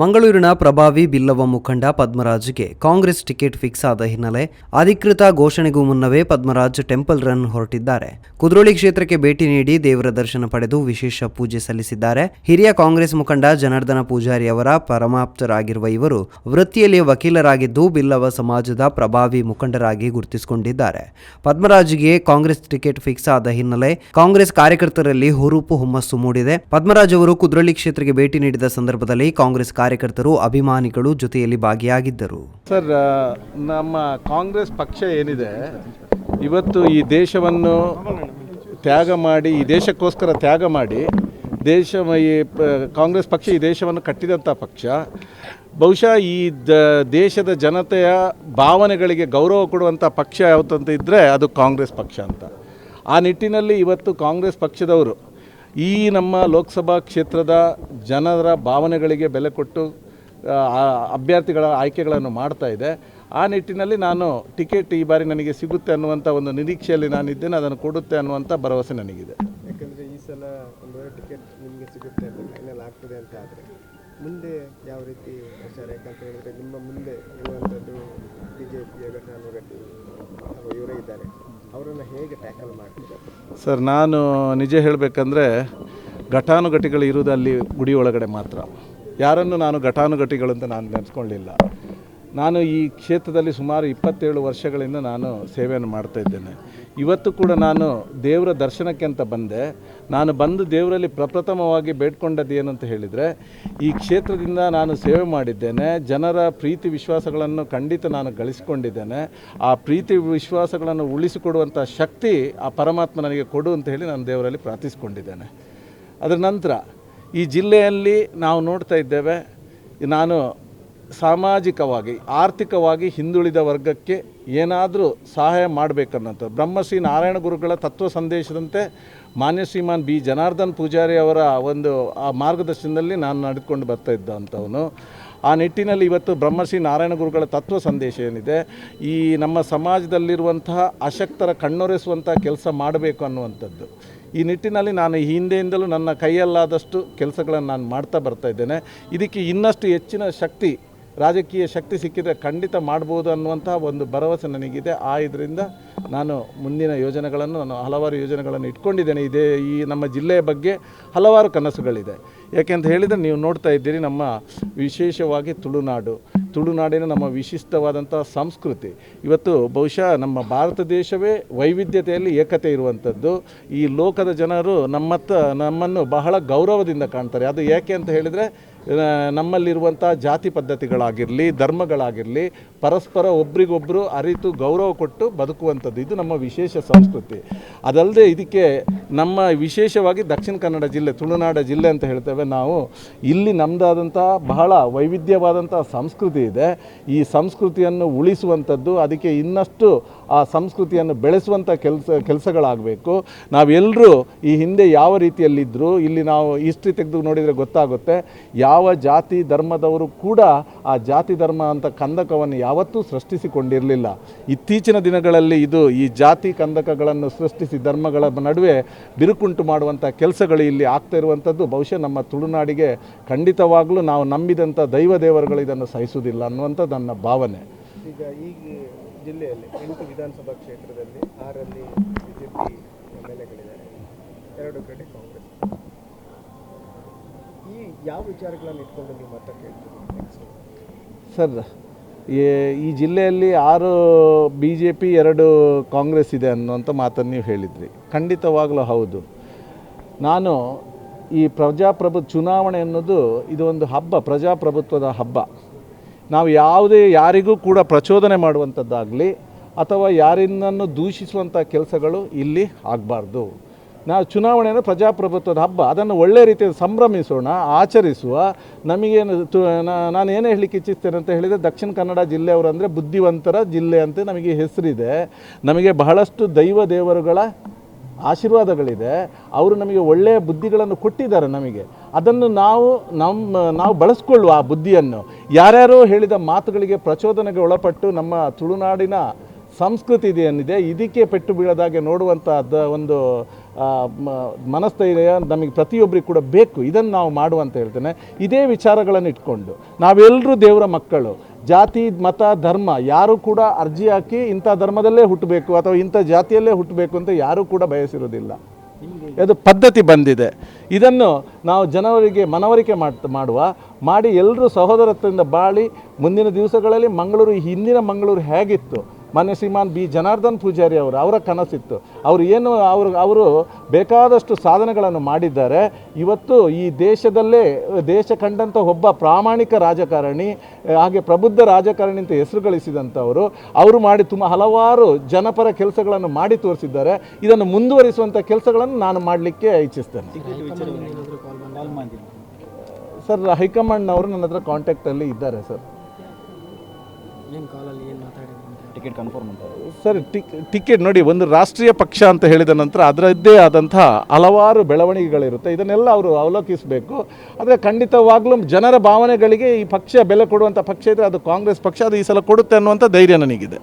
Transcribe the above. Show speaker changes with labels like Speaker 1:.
Speaker 1: ಮಂಗಳೂರಿನ ಪ್ರಭಾವಿ ಬಿಲ್ಲವ ಮುಖಂಡ ಪದ್ಮರಾಜ್ಗೆ ಕಾಂಗ್ರೆಸ್ ಟಿಕೆಟ್ ಫಿಕ್ಸ್ ಆದ ಹಿನ್ನೆಲೆ ಅಧಿಕೃತ ಘೋಷಣೆಗೂ ಮುನ್ನವೇ ಪದ್ಮರಾಜ್ ಟೆಂಪಲ್ ರನ್ ಹೊರಟಿದ್ದಾರೆ. ಕುದ್ರೋಳಿ ಕ್ಷೇತ್ರಕ್ಕೆ ಭೇಟಿ ನೀಡಿ ದೇವರ ದರ್ಶನ ಪಡೆದು ವಿಶೇಷ ಪೂಜೆ ಸಲ್ಲಿಸಿದ್ದಾರೆ. ಹಿರಿಯ ಕಾಂಗ್ರೆಸ್ ಮುಖಂಡ ಜನಾರ್ದನ ಪೂಜಾರಿ ಅವರ ಪರಮಾಪ್ತರಾಗಿರುವ ಇವರು ವೃತ್ತಿಯಲ್ಲಿ ವಕೀಲರಾಗಿದ್ದು ಬಿಲ್ಲವ ಸಮಾಜದ ಪ್ರಭಾವಿ ಮುಖಂಡರಾಗಿ ಗುರುತಿಸಿಕೊಂಡಿದ್ದಾರೆ. ಪದ್ಮರಾಜ್ಗೆ ಕಾಂಗ್ರೆಸ್ ಟಿಕೆಟ್ ಫಿಕ್ಸ್ ಆದ ಹಿನ್ನೆಲೆ ಕಾಂಗ್ರೆಸ್ ಕಾರ್ಯಕರ್ತರಲ್ಲಿ ಹುರುಪು ಹುಮ್ಮಸ್ಸು ಮೂಡಿದೆ. ಪದ್ಮರಾಜ್ ಅವರು ಕುದ್ರೋಳಿ ಕ್ಷೇತ್ರಕ್ಕೆ ಭೇಟಿ ನೀಡಿದ ಸಂದರ್ಭದಲ್ಲಿ ಕಾಂಗ್ರೆಸ್ ಕಾರ್ಯಕರ್ತರು, ಅಭಿಮಾನಿಗಳು ಜೊತೆಯಲ್ಲಿ ಭಾಗಿಯಾಗಿದ್ದರು.
Speaker 2: ಸರ್ ನಮ್ಮ ಕಾಂಗ್ರೆಸ್ ಪಕ್ಷ ಏನಿದೆ, ಇವತ್ತು ಈ ದೇಶವನ್ನು ತ್ಯಾಗ ಮಾಡಿ, ಈ ದೇಶಕ್ಕೋಸ್ಕರ ತ್ಯಾಗ ಮಾಡಿ ದೇಶ ಈ ಕಾಂಗ್ರೆಸ್ ಪಕ್ಷ ಈ ದೇಶವನ್ನು ಕಟ್ಟಿದಂಥ ಪಕ್ಷ, ಬಹುಶಃ ಈ ದ, ದೇಶದ ಜನತೆಯ ಭಾವನೆಗಳಿಗೆ ಗೌರವ ಕೊಡುವಂಥ ಪಕ್ಷ ಯಾವುದು ಅಂತ ಇದ್ದರೆ ಅದು ಕಾಂಗ್ರೆಸ್ ಪಕ್ಷ ಅಂತ. ಆ ನಿಟ್ಟಿನಲ್ಲಿ ಇವತ್ತು ಕಾಂಗ್ರೆಸ್ ಪಕ್ಷದವರು ಈ ನಮ್ಮ ಲೋಕಸಭಾ ಕ್ಷೇತ್ರದ ಜನರ ಭಾವನೆಗಳಿಗೆ ಬೆಲೆ ಕೊಟ್ಟು ಅಭ್ಯರ್ಥಿಗಳ ಆಯ್ಕೆಗಳನ್ನು ಮಾಡ್ತಾ ಇದೆ. ಆ ನಿಟ್ಟಿನಲ್ಲಿ ನಾನು ಟಿಕೆಟ್ ಈ ಬಾರಿ ನನಗೆ ಸಿಗುತ್ತೆ ಅನ್ನುವಂಥ ಒಂದು ನಿರೀಕ್ಷೆಯಲ್ಲಿ ನಾನಿದ್ದೇನೆ ಅದನ್ನು ಕೊಡುತ್ತೆ ಅನ್ನುವಂಥ ಭರವಸೆ ನನಗಿದೆ.
Speaker 3: ಯಾಕಂದರೆ ಈ ಸಲ ಒಂದು ಟಿಕೆಟ್ ನಿಮಗೆ ಸಿಗುತ್ತೆ ಅಂತ ಫೈನಲ್ ಆಗ್ತದೆ ಅಂತ ಆದರೆ ಮುಂದೆ ಯಾವ ರೀತಿ ವಿಚಾರ ಯಾಕಂತ ಹೇಳಿದರೆ ನಿಮ್ಮ ಮುಂದೆ ಇರುವಂಥದ್ದು ಬಿ ಜೆ ಪಿಯ ಇವರೇ ಇದ್ದಾರೆ ಅವರನ್ನು ಹೇಗೆ ಟ್ಯಾಕಲ್ ಮಾಡ್ತೀರಾ?
Speaker 2: ಸರ್ ನಾನು ನಿಜ ಹೇಳಬೇಕಂದ್ರೆ ಘಟಾನುಘಟಿಗಳು ಇರುವುದು ಅಲ್ಲಿ ಗುಡಿ ಒಳಗಡೆ ಮಾತ್ರ. ಯಾರನ್ನು ನಾನು ಘಟಾನುಘಟಿಗಳಂತ ನಾನು ನೆನೆಸ್ಕೊಳ್ಳಿಲ್ಲ ನಾನು ಈ ಕ್ಷೇತ್ರದಲ್ಲಿ ಸುಮಾರು ಇಪ್ಪತ್ತೇಳು ವರ್ಷಗಳಿಂದ ನಾನು ಸೇವೆಯನ್ನು ಮಾಡ್ತಾ ಇದ್ದೇನೆ. ಇವತ್ತು ಕೂಡ ನಾನು ದೇವರ ದರ್ಶನಕ್ಕೆ ಅಂತ ಬಂದೆ. ನಾನು ಬಂದು ದೇವರಲ್ಲಿ ಪ್ರಪ್ರಥಮವಾಗಿ ಬೇಡ್ಕೊಂಡದ್ದು ಅಂತ ಹೇಳಿದರೆ, ಈ ಕ್ಷೇತ್ರದಿಂದ ನಾನು ಸೇವೆ ಮಾಡಿದ್ದೇನೆ. ಜನರ ಪ್ರೀತಿ ವಿಶ್ವಾಸಗಳನ್ನು ಖಂಡಿತ ನಾನು ಗಳಿಸಿಕೊಂಡಿದ್ದೇನೆ. ಆ ಪ್ರೀತಿ ವಿಶ್ವಾಸಗಳನ್ನು ಉಳಿಸಿಕೊಡುವಂಥ ಶಕ್ತಿ ಆ ಪರಮಾತ್ಮ ನನಗೆ ಕೊಡು ಅಂತ ಹೇಳಿ ನಾನು ದೇವರಲ್ಲಿ ಪ್ರಾರ್ಥಿಸಿಕೊಂಡಿದ್ದೇನೆ. ಅದರ ನಂತರ ಈ ಜಿಲ್ಲೆಯಲ್ಲಿ ನಾವು ನೋಡ್ತಾ ಇದ್ದೇವೆ, ನಾನು ಸಾಮಾಜಿಕವಾಗಿ, ಆರ್ಥಿಕವಾಗಿ ಹಿಂದುಳಿದ ವರ್ಗಕ್ಕೆ ಏನಾದರೂ ಸಹಾಯ ಮಾಡಬೇಕನ್ನೋಂಥ ಬ್ರಹ್ಮಶ್ರೀ ನಾರಾಯಣ ಗುರುಗಳ ತತ್ವ ಸಂದೇಶದಂತೆ ಮಾನ್ಯ ಶ್ರೀಮಾನ್ ಬಿ. ಜನಾರ್ದನ್ ಪೂಜಾರಿ ಅವರ ಒಂದು, ಆ ಮಾರ್ಗದರ್ಶನದಲ್ಲಿ ನಾನು ನಡೆದುಕೊಂಡು ಬರ್ತಾ ಇದ್ದಂಥವನು. ಆ ನಿಟ್ಟಿನಲ್ಲಿ ಇವತ್ತು ಬ್ರಹ್ಮಶ್ರೀ ನಾರಾಯಣ ಗುರುಗಳ ತತ್ವ ಸಂದೇಶ ಏನಿದೆ, ಈ ನಮ್ಮ ಸಮಾಜದಲ್ಲಿರುವಂತಹ ಅಶಕ್ತರ ಕಣ್ಣೊರೆಸುವಂಥ ಕೆಲಸ ಮಾಡಬೇಕು ಅನ್ನುವಂಥದ್ದು. ಈ ನಿಟ್ಟಿನಲ್ಲಿ ನಾನು ಈ ಹಿಂದೆಯಿಂದಲೂ ನನ್ನ ಕೈಯಲ್ಲಾದಷ್ಟು ಕೆಲಸಗಳನ್ನು ನಾನು ಮಾಡ್ತಾ ಬರ್ತಾ ಇದ್ದೇನೆ. ಇದಕ್ಕೆ ಇನ್ನಷ್ಟು ಹೆಚ್ಚಿನ ಶಕ್ತಿ ರಾಜಕೀಯ ಶಕ್ತಿ ಸಿಕ್ಕಿದರೆ ಖಂಡಿತ ಮಾಡ್ಬೋದು ಅನ್ನುವಂಥ ಒಂದು ಭರವಸೆ ನನಗಿದೆ. ಆ ಇದರಿಂದ ನಾನು ಮುಂದಿನ ಯೋಜನೆಗಳನ್ನು, ನಾನು ಹಲವಾರು ಯೋಜನೆಗಳನ್ನು ಇಟ್ಕೊಂಡಿದ್ದೇನೆ. ಇದೇ ಈ ನಮ್ಮ ಜಿಲ್ಲೆಯ ಬಗ್ಗೆ ಹಲವಾರು ಕನಸುಗಳಿದೆ. ಯಾಕೆಂತ ಹೇಳಿದರೆ ನೀವು ನೋಡ್ತಾ ಇದ್ದೀರಿ ನಮ್ಮ ವಿಶೇಷವಾಗಿ ತುಳುನಾಡು. ತುಳುನಾಡಿನ ನಮ್ಮ ವಿಶಿಷ್ಟವಾದಂಥ ಸಂಸ್ಕೃತಿ. ಇವತ್ತು ಬಹುಶಃ ನಮ್ಮ ಭಾರತ ದೇಶವೇ ವೈವಿಧ್ಯತೆಯಲ್ಲಿ ಏಕತೆ ಇರುವಂಥದ್ದು. ಈ ಲೋಕದ ಜನರು ನಮ್ಮತ್ತ ನಮ್ಮನ್ನು ಬಹಳ ಗೌರವದಿಂದ ಕಾಣ್ತಾರೆ. ಅದು ಏಕೆ ಅಂತ ಹೇಳಿದರೆ ನಮ್ಮಲ್ಲಿರುವಂಥ ಜಾತಿ ಪದ್ಧತಿಗಳಾಗಿರಲಿ, ಧರ್ಮಗಳಾಗಿರಲಿ, ಪರಸ್ಪರ ಒಬ್ರಿಗೊಬ್ಬರು ಅರಿತು ಗೌರವ ಕೊಟ್ಟು ಬದುಕುವಂಥದ್ದು. ಇದು ನಮ್ಮ ವಿಶೇಷ ಸಂಸ್ಕೃತಿ. ಅದಲ್ಲದೆ ಇದಕ್ಕೆ ನಮ್ಮ ವಿಶೇಷವಾಗಿ ದಕ್ಷಿಣ ಕನ್ನಡ ಜಿಲ್ಲೆ, ತುಳುನಾಡ ಜಿಲ್ಲೆ ಅಂತ ಹೇಳ್ತೇವೆ ನಾವು, ಇಲ್ಲಿ ನಮ್ಮದಾದಂಥ ಬಹಳ ವೈವಿಧ್ಯವಾದಂಥ ಸಂಸ್ಕೃತಿ ಇದೆ. ಈ ಸಂಸ್ಕೃತಿಯನ್ನು ಉಳಿಸುವಂಥದ್ದು, ಅದಕ್ಕೆ ಇನ್ನಷ್ಟು ಆ ಸಂಸ್ಕೃತಿಯನ್ನು ಬೆಳೆಸುವಂಥ ಕೆಲಸ, ಕೆಲಸಗಳಾಗಬೇಕು. ನಾವೆಲ್ಲರೂ ಈ ಹಿಂದೆ ಯಾವ ರೀತಿಯಲ್ಲಿದ್ದರು ಇಲ್ಲಿ ನಾವು ಹಿಸ್ಟ್ರಿ ತೆಗೆದು ನೋಡಿದರೆ ಗೊತ್ತಾಗುತ್ತೆ. ಯಾವ ಜಾತಿ ಧರ್ಮದವರು ಕೂಡ ಆ ಜಾತಿ ಧರ್ಮ ಅಂತ ಕಂದಕವನ್ನು ಯಾವತ್ತೂ ಸೃಷ್ಟಿಸಿಕೊಂಡಿರಲಿಲ್ಲ. ಇತ್ತೀಚಿನ ದಿನಗಳಲ್ಲಿ ಇದು ಈ ಜಾತಿ ಕಂದಕಗಳನ್ನು ಸೃಷ್ಟಿಸಿ ಧರ್ಮಗಳ ನಡುವೆ ಬಿರುಕುಂಟು ಮಾಡುವಂಥ ಕೆಲಸಗಳು ಇಲ್ಲಿ ಆಗ್ತಾ ಇರುವಂಥದ್ದು. ಬಹುಶಃ ನಮ್ಮ ತುಳುನಾಡಿಗೆ ಖಂಡಿತವಾಗಲೂ ನಾವು ನಂಬಿದಂಥ ದೈವ ದೇವರುಗಳು ಇದನ್ನು ಸಹಿಸುವುದಿಲ್ಲ ಅನ್ನುವಂಥ ನನ್ನ ಭಾವನೆ.
Speaker 3: ಈಗ ಈ ಜಿಲ್ಲೆಯಲ್ಲಿ ಎಂಟು ವಿಧಾನಸಭಾ ಕ್ಷೇತ್ರದಲ್ಲಿ ಆರಲ್ಲಿ ಬಿ ಜೆ ಪಿ ಎಂ ಎರಡು ಕಡೆ ಕಾಂಗ್ರೆಸ್. ಈ ಯಾವ ವಿಚಾರಗಳನ್ನು ಇಟ್ಕೊಂಡು ನೀವು ಮತ ಕೇಳ್ತೀರಿ
Speaker 2: ಸರ್ ಈ- ಜಿಲ್ಲೆಯಲ್ಲಿ ಆರು ಬಿ ಜೆ ಪಿ ಎರಡು ಕಾಂಗ್ರೆಸ್ ಇದೆ ಅನ್ನುವಂಥ ಮಾತನ್ನು ನೀವು ಹೇಳಿದ್ರಿ. ಖಂಡಿತವಾಗಲೂ ಹೌದು. ನಾನು ಈ ಪ್ರಜಾಪ್ರಭು ಚುನಾವಣೆ ಅನ್ನೋದು ಇದು ಒಂದು ಹಬ್ಬ, ಪ್ರಜಾಪ್ರಭುತ್ವದ ಹಬ್ಬ. ನಾವು ಯಾವುದೇ ಯಾರಿಗೂ ಕೂಡ ಪ್ರಚೋದನೆ ಮಾಡುವಂಥದ್ದಾಗಲಿ ಅಥವಾ ಯಾರಿನ್ನನ್ನು ದೂಷಿಸುವಂಥ ಕೆಲಸಗಳು ಇಲ್ಲಿ ಆಗಬಾರ್ದು. ನಾವು ಚುನಾವಣೆಯನ್ನು ಪ್ರಜಾಪ್ರಭುತ್ವದ ಹಬ್ಬ, ಅದನ್ನು ಒಳ್ಳೆ ರೀತಿಯಲ್ಲಿ ಸಂಭ್ರಮಿಸೋಣ, ಆಚರಿಸುವ. ನಮಗೇನು ನಾನು ಏನು ಹೇಳಲಿಕ್ಕೆ ಇಚ್ಛಿಸ್ತೇನೆ ಅಂತ ಹೇಳಿದರೆ ದಕ್ಷಿಣ ಕನ್ನಡ ಜಿಲ್ಲೆಯವರು ಅಂದರೆ ಬುದ್ಧಿವಂತರ ಜಿಲ್ಲೆ ಅಂತ ನಮಗೆ ಹೆಸರಿದೆ. ನಮಗೆ ಬಹಳಷ್ಟು ದೈವ ದೇವರುಗಳ ಆಶೀರ್ವಾದಗಳಿದೆ, ಅವರು ನಮಗೆ ಒಳ್ಳೆಯ ಬುದ್ಧಿಗಳನ್ನು ಕೊಟ್ಟಿದ್ದಾರೆ ನಮಗೆ. ಅದನ್ನು ನಾವು ನಮ್ಮ, ನಾವು ಬಳಸ್ಕೊಳ್ಳುವ ಆ ಬುದ್ಧಿಯನ್ನು. ಯಾರ್ಯಾರೋ ಹೇಳಿದ ಮಾತುಗಳಿಗೆ ಪ್ರಚೋದನೆಗೆ ಒಳಪಟ್ಟು ನಮ್ಮ ತುಳುನಾಡಿನ ಸಂಸ್ಕೃತಿ ಏನಿದೆ ಇದಕ್ಕೆ ಪೆಟ್ಟು ಬೀಳದಾಗೆ ನೋಡುವಂಥ ಒಂದು ಮನಸ್ಥೈರ್ಯ ನಮಗೆ ಪ್ರತಿಯೊಬ್ಬರಿಗೂ ಕೂಡ ಬೇಕು. ಇದನ್ನು ನಾವು ಮಾಡುವಂತ ಹೇಳ್ತೇನೆ. ಇದೇ ವಿಚಾರಗಳನ್ನು ಇಟ್ಕೊಂಡು, ನಾವೆಲ್ಲರೂ ದೇವರ ಮಕ್ಕಳು. ಜಾತಿ, ಮತ, ಧರ್ಮ, ಯಾರು ಕೂಡ ಅರ್ಜಿ ಹಾಕಿ ಇಂಥ ಧರ್ಮದಲ್ಲೇ ಹುಟ್ಟಬೇಕು ಅಥವಾ ಇಂಥ ಜಾತಿಯಲ್ಲೇ ಹುಟ್ಟಬೇಕು ಅಂತ ಯಾರೂ ಕೂಡ ಬಯಸಿರೋದಿಲ್ಲ ಅದು ಪದ್ಧತಿ ಬಂದಿದೆ. ಇದನ್ನು ನಾವು ಜನವರಿಗೆ ಮನವರಿಕೆ ಮಾಡ್ ಮಾಡುವ, ಮಾಡಿ ಎಲ್ಲರೂ ಸಹೋದರತ್ವದಿಂದ ಬಾಳಿ ಮುಂದಿನ ದಿವಸಗಳಲ್ಲಿ ಮಂಗಳೂರು, ಹಿಂದಿನ ಮಂಗಳೂರು ಹೇಗಿತ್ತು? ಮೊನ್ನೆ ಶ್ರೀಮಾನ್ ಬಿ. ಜನಾರ್ದನ್ ಪೂಜಾರಿ ಅವರು, ಅವರ ಕನಸಿತ್ತು. ಅವರು ಏನು, ಅವರು ಅವರು ಬೇಕಾದಷ್ಟು ಸಾಧನೆಗಳನ್ನು ಮಾಡಿದ್ದಾರೆ. ಇವತ್ತು ಈ ದೇಶದಲ್ಲೇ, ದೇಶ ಕಂಡಂಥ ಒಬ್ಬ ಪ್ರಾಮಾಣಿಕ ರಾಜಕಾರಣಿ, ಹಾಗೆ ಪ್ರಬುದ್ಧ ರಾಜಕಾರಣಿ ಅಂತ ಹೆಸರು ಗಳಿಸಿದಂಥವರು, ಅವರು ಮಾಡಿ ತುಂಬ ಹಲವಾರು ಜನಪರ ಕೆಲಸಗಳನ್ನು ಮಾಡಿ ತೋರಿಸಿದ್ದಾರೆ. ಇದನ್ನು ಮುಂದುವರಿಸುವಂಥ ಕೆಲಸಗಳನ್ನು ನಾನು ಮಾಡಲಿಕ್ಕೆ ಇಚ್ಛಿಸ್ತೇನೆ. ಸರ್, ಹೈಕಮಾಂಡ್ನವರು ನನ್ನ ಹತ್ರ ಕಾಂಟ್ಯಾಕ್ಟಲ್ಲಿ ಇದ್ದಾರೆ, ಸರ್.
Speaker 3: ಏನು ಕಾಲಲ್ಲಿ ಏನು ಮಾತಾಡಿದ್ರು?
Speaker 4: ಟಿಕೆಟ್ ಕನ್ಫರ್ಮ್ ಅಂತ.
Speaker 2: ಸರ್ ಟಿಕ್ ಟಿಕೆಟ್ ನೋಡಿ, ಒಂದು ರಾಷ್ಟ್ರೀಯ ಪಕ್ಷ ಅಂತ ಹೇಳಿದ ನಂತರ ಅದರದ್ದೇ ಆದಂತಹ ಹಲವಾರು ಬೆಳವಣಿಗೆಗಳಿರುತ್ತೆ. ಇದನ್ನೆಲ್ಲ ಅವರು ಅವಲೋಕಿಸಬೇಕು. ಆದರೆ ಖಂಡಿತವಾಗ್ಲೂ ಜನರ ಭಾವನೆಗಳಿಗೆ ಈ ಪಕ್ಷ ಬೆಲೆ ಕೊಡುವಂಥ ಪಕ್ಷ ಇದ್ದರೆ ಅದು ಕಾಂಗ್ರೆಸ್ ಪಕ್ಷ, ಅದು ಈ ಸಲ ಕೊಡುತ್ತೆ ಅನ್ನುವಂಥ ಧೈರ್ಯ ನನಗಿದೆ.